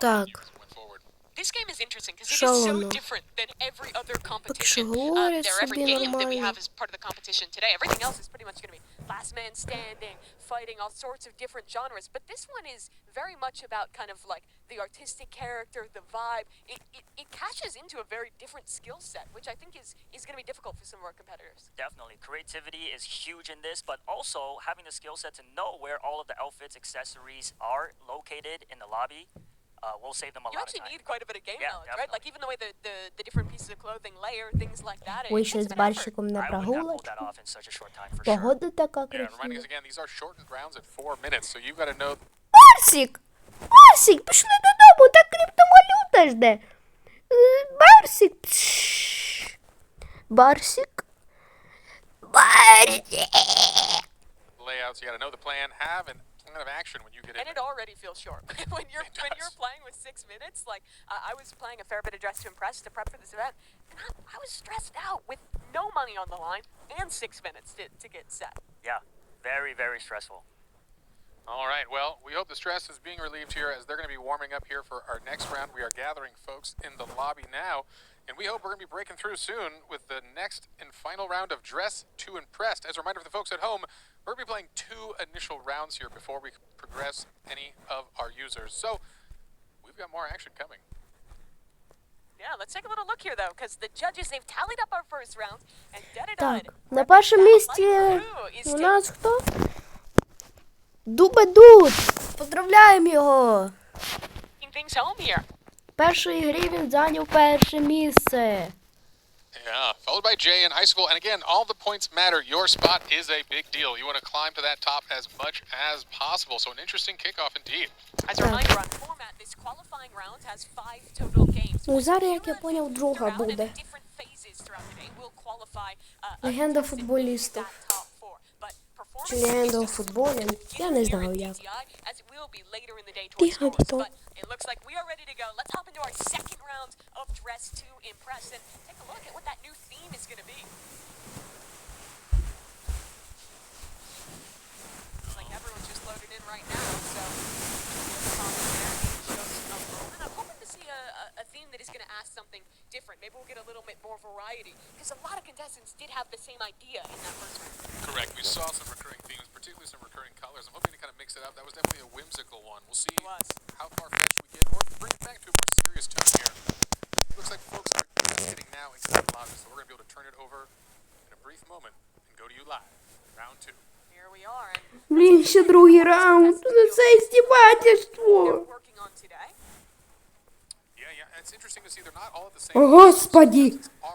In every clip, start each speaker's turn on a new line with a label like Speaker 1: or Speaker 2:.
Speaker 1: Так.
Speaker 2: This game is interesting because it
Speaker 1: Що
Speaker 2: is so
Speaker 1: воно?
Speaker 2: different than every other
Speaker 1: що
Speaker 2: competition.
Speaker 1: говорять
Speaker 2: there, every
Speaker 1: собі
Speaker 2: game that we
Speaker 1: нормально.
Speaker 2: have is part of the competition today. Everything else is pretty much going to be last man standing, fighting all sorts of different genres. But this one is very much about kind of like the artistic character, the vibe. It, it, it catches into a very different skill set, which I think is, is going to be difficult for some of our competitors.
Speaker 3: Definitely. Creativity is huge in this, but also having the skill set to know where all of the outfits, accessories are located in the lobby uh, will save them a
Speaker 2: You
Speaker 3: lot of
Speaker 2: actually
Speaker 3: time.
Speaker 2: need quite a bit of game
Speaker 3: Yeah,
Speaker 2: knowledge, right? Like
Speaker 3: definitely.
Speaker 2: even the way the, the, the different pieces of clothing layer, things like that. It, it
Speaker 1: Вийшли
Speaker 2: takes
Speaker 1: з
Speaker 2: a bit of effort.
Speaker 1: барщиком на
Speaker 3: I would not pull that
Speaker 1: прогулочку.
Speaker 3: off in such a short time for sure.
Speaker 1: Погода така
Speaker 4: Yeah, and reminding us
Speaker 1: красива.
Speaker 4: again, these are shortened rounds at four minutes, so you've got to know
Speaker 1: Барсик! Барсик, пішли додому, та криптовалюта жде. Е, Барсик. Пш. Барсик. Барсик.
Speaker 4: layouts. You got to know the plan, have an plan of action when you get in.
Speaker 2: And it
Speaker 4: there.
Speaker 2: already feels short when you're
Speaker 4: It
Speaker 2: when you're playing with six minutes. Like uh, I was playing a fair bit of Dress to Impress to prep for this event, and I, I was stressed out with no money on the line and six minutes to, to get set.
Speaker 3: Yeah, very, very stressful.
Speaker 4: All right. Well, we hope the stress is being relieved here as they're going to be warming up here for our next round. We are gathering folks in the lobby now, and we hope we're going to be breaking through soon with the next and final round of Dress to Impressed. As a reminder for the folks at home, we're going to be playing two initial rounds here before we progress any of our users. So we've got more action coming.
Speaker 2: Yeah, let's take a little look here though, because the judges they've tallied up our first round and Dedidud.
Speaker 1: Так, на першому місці у нас хто? Дубедут. Поздравляємо його.
Speaker 2: taking things home here.
Speaker 1: В першій грі він зайняв перше місце.
Speaker 4: Yeah, followed by Jay and Icicle. And again, all the points matter. Your spot is a big deal. You want to climb to that top as much as possible. So an interesting kickoff indeed.
Speaker 2: As a reminder on format, this qualifying round has five total games.
Speaker 1: Ну, зараз, як я поняв, друга буде.
Speaker 2: uh,
Speaker 1: Легенда футболістів. Чи легенда
Speaker 2: is
Speaker 1: у
Speaker 2: just
Speaker 1: футболі? Я не
Speaker 2: here
Speaker 1: знаю
Speaker 2: in
Speaker 1: як.
Speaker 2: TTI, as it will be later in the day
Speaker 1: Ти
Speaker 2: towards scores.
Speaker 1: гадто.
Speaker 2: But it looks like we are ready to go. Let's hop into our second round of Dress to Impress and take a look at what that new theme is going to be. Looks like everyone's just loaded in right now, so and I'm hoping to see a, a, a theme that is going to ask something different. Maybe we'll get a little bit more variety because a lot of contestants did have the same idea in that first round.
Speaker 4: Correct. We saw some recurring themes, particularly some recurring colors. I'm hoping to kind of mix it up. That was definitely a whimsical one. We'll see
Speaker 2: It was.
Speaker 4: how far fetched we get, or bring it back to a more serious tone here. Looks like folks are getting now into the lobby, so we're going to be able to turn it over in a brief moment and go to you live. Round two.
Speaker 2: Here we are, and
Speaker 1: Блін, ще другий раунд. Ну це здівательство.
Speaker 2: they're working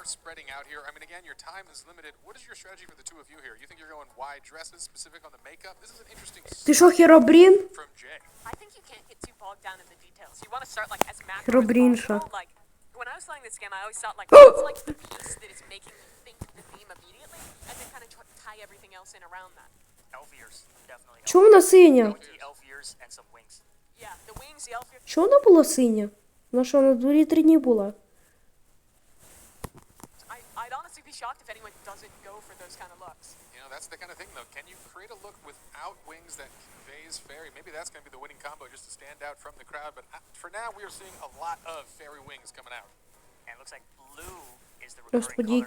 Speaker 4: It's are spreading out here. I mean, again, your time is limited. What is your strategy for the two of you here? You think you're going wide dresses, specific on the makeup? This is an interesting
Speaker 1: Ти що, Херобрін?
Speaker 4: from Jay.
Speaker 2: I think you can't get too bogged down in the details. You want to start like as macro as
Speaker 1: Херобрінша.
Speaker 2: possible. Like when I was playing this game, I always thought like what's like the piece that is making you think the theme immediately, and then kind of try tie everything else in around that.
Speaker 3: Elf ears, definitely.
Speaker 1: Чому вона синя?
Speaker 3: The elf ears and some wings.
Speaker 2: Yeah, the wings, the elf.
Speaker 1: Чого вона була синя? Вона що, на дворі три дні була?
Speaker 2: be shocked if anyone doesn't go for those kind of looks.
Speaker 4: You know, that's the kind of thing, though. Can you create a look without wings that conveys fairy? Maybe that's going to be the winning combo just to stand out from the crowd. But uh, for now, we are seeing a lot of fairy wings coming out.
Speaker 3: And looks like blue is the recurring color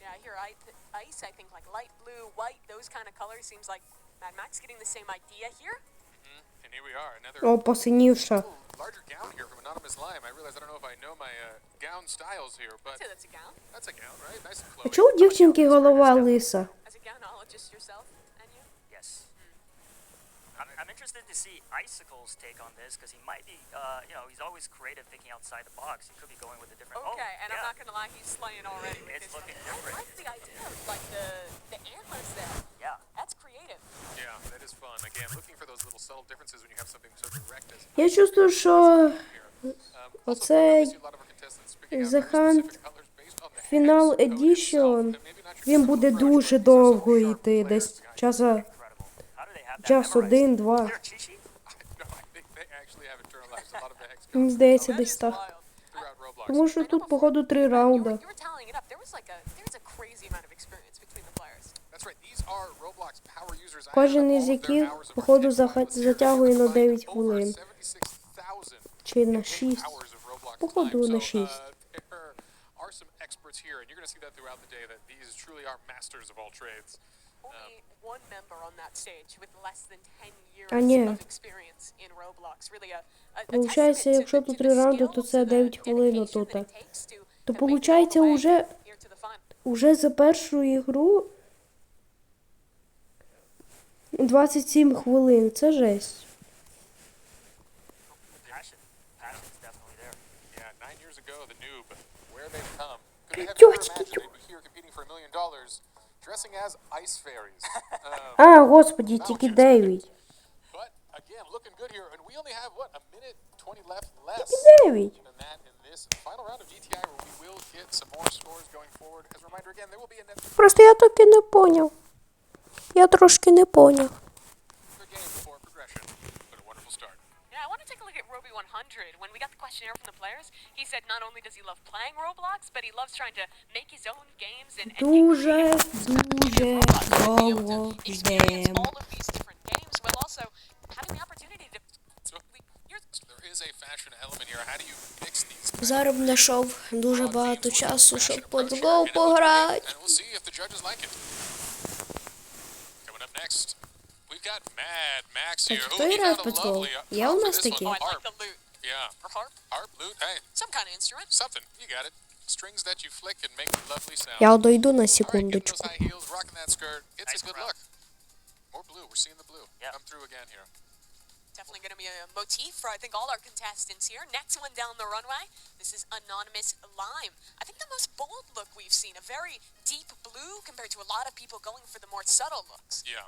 Speaker 2: Yeah, here, I ice, I think, like light blue, white, those kind of colors. Seems like Mad Max getting the same idea here
Speaker 4: And here we are, another
Speaker 1: О, посинівша.
Speaker 4: little larger gown here from Anonymous Lime. I realize I don't know if I know my uh, gown styles here, but
Speaker 2: I'd say that's a gown.
Speaker 4: that's a gown, right? Nice and
Speaker 1: А
Speaker 4: flowy.
Speaker 1: чого у дівчинки голова лиса?
Speaker 2: As a gownologist yourself, and you.
Speaker 3: Yes. I'm, I'm interested to see Icicle's take on this because he might be, uh, you know, he's always creative thinking outside the box. He could be going with a different.
Speaker 2: Okay,
Speaker 3: oh,
Speaker 2: and
Speaker 3: yeah.
Speaker 2: I'm not gonna lie, he's slaying already. with
Speaker 3: It's
Speaker 2: this.
Speaker 3: looking
Speaker 2: I
Speaker 3: different.
Speaker 1: Я чувствую, що оцей The
Speaker 4: Фінал
Speaker 1: Edition, Він буде дуже довго йти. Десь часа час один-два. Здається, десь так. Тому що тут, походу, три раунда. Кожен із яких, походу, затягує на 9 хвилин. Чи на 6. Походу на
Speaker 2: 6.
Speaker 1: А ні. Получається, якщо тут три раунди, то це 9 хвилин
Speaker 2: тут.
Speaker 1: То получається уже, уже за першу ігру 27 хвилин. Це жесть.
Speaker 4: Тьотьки.
Speaker 1: А, господи, тільки
Speaker 4: дев'ять. again, looking good here, and we only have what a minute twenty left less than that in this final round of GTI, where we will get some more scores going forward. As a reminder, again, there will be a.
Speaker 1: Просто я так і не поняв. Я трошки не поняв.
Speaker 2: When we got the questionnaire from the players, he said not only does he love playing Roblox, but he loves trying to make his own games and, and
Speaker 1: дуже, дуже довго
Speaker 2: these?
Speaker 1: Зараз знайшов дуже багато часу, щоб по пограти.
Speaker 4: got Mad Max
Speaker 1: Так,
Speaker 4: here.
Speaker 1: хто
Speaker 4: Ooh, he
Speaker 1: грає
Speaker 4: got
Speaker 1: в
Speaker 4: a
Speaker 1: Go?
Speaker 4: lovely
Speaker 1: Є
Speaker 4: up
Speaker 1: у
Speaker 4: for
Speaker 1: нас
Speaker 4: this one.
Speaker 1: такі?
Speaker 2: oh, I
Speaker 4: Harp.
Speaker 2: like the loot.
Speaker 4: Yeah.
Speaker 2: Or harp?
Speaker 4: Harp, lute, hey,
Speaker 2: Some kind of instrument.
Speaker 4: something. You got it. Strings that you flick and make lovely sounds.
Speaker 1: Я дойду на
Speaker 4: All right, getting
Speaker 1: секундочку.
Speaker 4: those high heels, rocking that skirt. It's
Speaker 3: Nice
Speaker 4: a good
Speaker 3: crowd.
Speaker 4: look. More blue. We're seeing the blue.
Speaker 3: Yeah.
Speaker 4: Come through again here.
Speaker 2: Definitely going to be a motif for I think all our contestants here. Next one down the runway. This is anonymous lime. I think the most bold look we've seen. A very deep blue compared to a lot of people going for the more subtle looks.
Speaker 4: Yeah,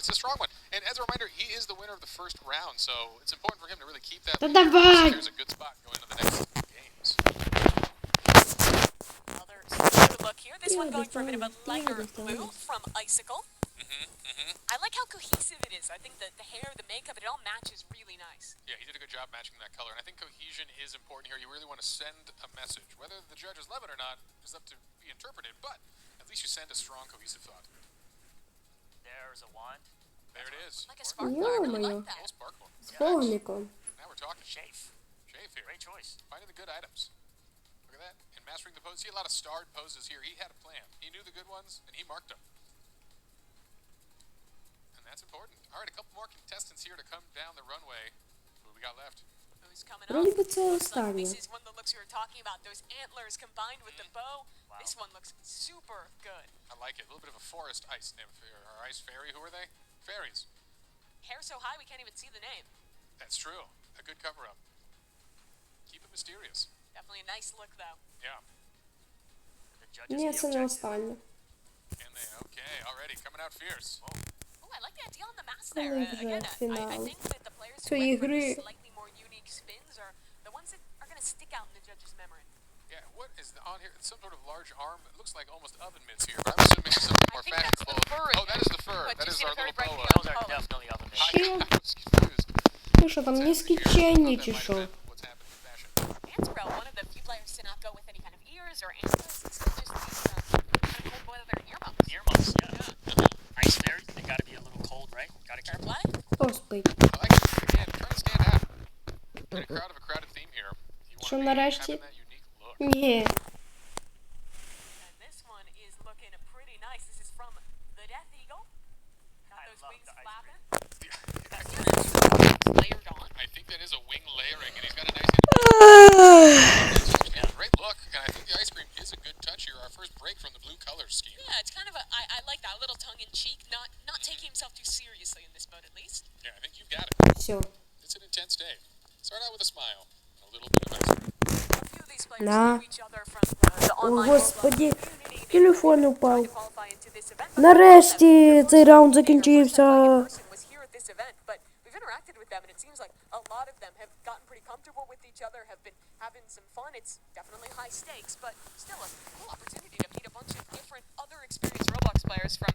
Speaker 4: It's a strong one. And as a reminder, he is the winner of the first round, so it's important for him to really keep that. Lead.
Speaker 1: So
Speaker 4: there's a good spot going into the next games.
Speaker 2: Another good look here. This
Speaker 1: yeah,
Speaker 2: one going for a bit of a lighter blue from Icicle. Mm -hmm, mm -hmm. I like how cohesive it is. I think the, the hair, the makeup, it all matches really nice.
Speaker 4: Yeah, he did a good job matching that color, and I think cohesion is important here. You really want to send a message. Whether the judges love it or not is up to be interpreted, but at least you send a strong, cohesive thought.
Speaker 3: There's a wand.
Speaker 4: There it is.
Speaker 2: Like a spark Yo, really like that.
Speaker 4: Spark
Speaker 1: one. Sparkle.
Speaker 4: Now we're talking.
Speaker 3: Shafe.
Speaker 4: Shafe here.
Speaker 3: Great choice.
Speaker 4: Finding the good items. Look at that. And mastering the pose. See a lot of starred poses here. He had a plan. He knew the good ones, and he marked them. And that's important. All right, a couple more contestants here to come down the runway. Who we got left?
Speaker 2: Oh, Who's coming up?
Speaker 1: Really
Speaker 2: good to
Speaker 1: start.
Speaker 2: Like the one of the looks we were talking about. Those antlers combined with mm -hmm. the bow.
Speaker 3: Wow.
Speaker 2: This one looks super good.
Speaker 4: I like it. A little bit of a forest ice nymph or ice fairy. Who are they? Fairies.
Speaker 2: Hair so high we can't even see the name.
Speaker 4: That's true. A good cover up. Keep it mysterious.
Speaker 2: Definitely a nice look though.
Speaker 4: Yeah.
Speaker 1: Yes,
Speaker 3: the no
Speaker 1: spine.
Speaker 4: And they okay already coming out fierce.
Speaker 2: Oh, I like the idea on the mask there. Uh, again, I, I, think that the players
Speaker 1: so
Speaker 2: slightly more unique spins are the ones that are going to stick out in the judge's memory.
Speaker 4: Yeah, what is on here? It's some sort of large arm. It looks like almost oven mitts here, but I'm assuming something
Speaker 2: I
Speaker 4: more
Speaker 2: think that's the
Speaker 4: fashionable.
Speaker 2: fur in
Speaker 4: oh, that
Speaker 2: there.
Speaker 4: is the fur.
Speaker 2: But
Speaker 4: that
Speaker 2: you
Speaker 4: is
Speaker 2: see
Speaker 4: our
Speaker 2: the fur
Speaker 4: little
Speaker 2: right
Speaker 4: boa.
Speaker 2: here?
Speaker 3: Those are
Speaker 2: Oh.
Speaker 3: definitely oven mitts.
Speaker 4: I,
Speaker 1: Ще?
Speaker 4: I was confused.
Speaker 1: Ну що там, нескінченні чи що?
Speaker 4: What's happened in fashion?
Speaker 2: Antarel, one of the few players to not go with any kind of ears or antlers. Instead, just these uh, kind of cold weather earmuffs.
Speaker 3: Earmuffs, yeah. Ice fairies, they gotta be a little cold, right? Gotta keep
Speaker 2: Fair
Speaker 3: them.
Speaker 2: play.
Speaker 1: Хто спить?
Speaker 4: I like it. Again, trying to stand out. In a crowd of a crowded theme here. You want
Speaker 1: Що
Speaker 4: to be
Speaker 1: нарешті?
Speaker 4: having that unique
Speaker 1: yeah.
Speaker 2: And this one is looking pretty nice. This is from the Death Eagle. Got those wings flapping.
Speaker 4: I think that is a wing layering, and he's got a nice. Great look, and I think the ice cream is a good touch here. Our first break from the blue color scheme.
Speaker 2: Yeah, it's kind of a I, I like that a little tongue in cheek, not not mm-hmm. taking himself too seriously in this boat at least.
Speaker 4: Yeah, I think you've got it.
Speaker 1: Sure.
Speaker 4: It's an intense day. Start out with a smile, a little bit of ice cream.
Speaker 2: На.
Speaker 1: О, господі, телефон упав. Нарешті цей раунд закінчився.
Speaker 2: It's definitely high stakes, but still a cool opportunity to meet a bunch of different other experienced Roblox players from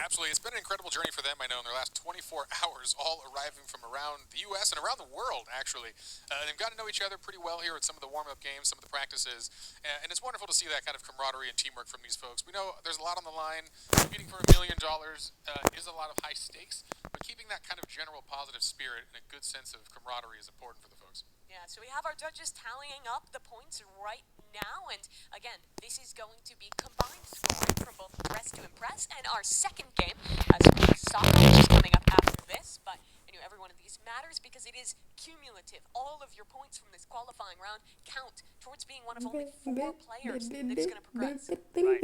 Speaker 4: Absolutely. It's been an incredible journey for them, I know, in their last 24 hours, all arriving from around the U.S. and around the world, actually. Uh, they've got to know each other pretty well here at some of the warm up games, some of the practices. And it's wonderful to see that kind of camaraderie and teamwork from these folks. We know there's a lot on the line. Competing for a million dollars uh, is a lot of high stakes, but keeping that kind of general positive spirit and a good sense of camaraderie is important for the folks.
Speaker 2: Yeah, so we have our judges tallying up the points right now, and again, this is going to be combined scoring from both Dress to Impress and our second game, as soccer, which is coming up after this. But knew every one of these matters because it is cumulative. All of your points from this qualifying round count towards being one of only four players that's going to progress.
Speaker 3: Right.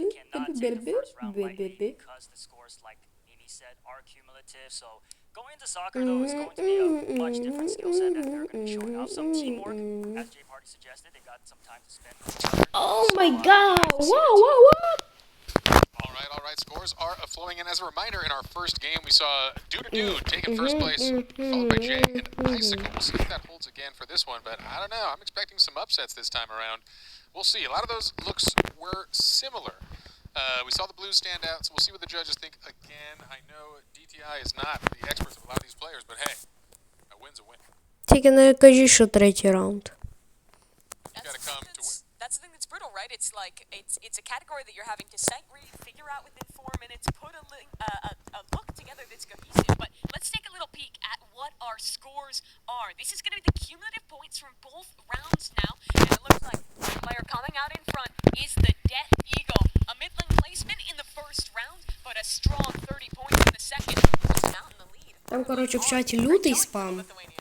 Speaker 3: You cannot take the first round because the scores, like Mimi said, are cumulative. So going into soccer, though, is going to be a much different skill set that they're going to be showing off. Some teamwork, as Jay Party suggested. They got some time to spend.
Speaker 1: Oh
Speaker 3: So,
Speaker 1: my god! Whoa, whoa, whoa!
Speaker 4: All right, all right. Scores are flowing in. As a reminder, in our first game, we saw Dude Dude taking first place, followed by Jay and Icicle. We'll see if that holds again for this one, but I don't know. I'm expecting some upsets this time around. We'll see. A lot of those looks were similar. Uh, we saw the Blues stand out, so we'll see what the judges think again. I know DTI is not the experts of a lot of these players, but hey, a win's a win.
Speaker 1: Тільки не кажіть, що третій раунд.
Speaker 2: That's
Speaker 4: gotta
Speaker 2: the thing
Speaker 4: come to
Speaker 2: that's- That's the thing that's brutal, right? It's like it's it's a category that you're having to sight read, figure out within four minutes, put a, link, uh, a a look together that's cohesive. But let's take a little peek at what our scores are. This is going to be the cumulative points from both rounds now, and it looks like the player coming out in front is the Death
Speaker 1: Там, коротше, в чаті лютий
Speaker 2: going for
Speaker 1: спам.
Speaker 2: Lithuania.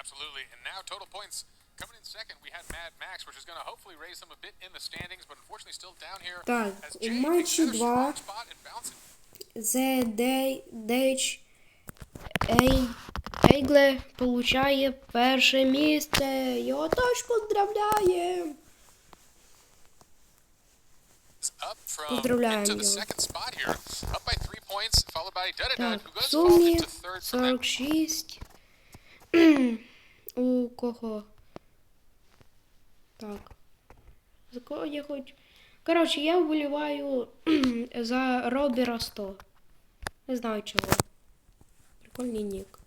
Speaker 4: Absolutely. And now total points coming in second. We had Mad Max, which is going to hopefully raise them a bit in the standings, but unfortunately still down here.
Speaker 1: Так,
Speaker 4: as
Speaker 1: у
Speaker 4: Jay
Speaker 1: матчі
Speaker 4: takes another strong
Speaker 1: 2
Speaker 4: spot and bouncing.
Speaker 1: The Day Дейч Ей Ейгле получає перше місце. Його теж поздравляємо.
Speaker 4: by Dudadud,
Speaker 1: Так,
Speaker 4: who
Speaker 1: в
Speaker 4: goes off
Speaker 1: сумі
Speaker 4: into third from that
Speaker 1: 46. У кого? Так. За кого я хоч. Коротше, я вболіваю за Робіра 100. Не знаю чого. Прикольний нік.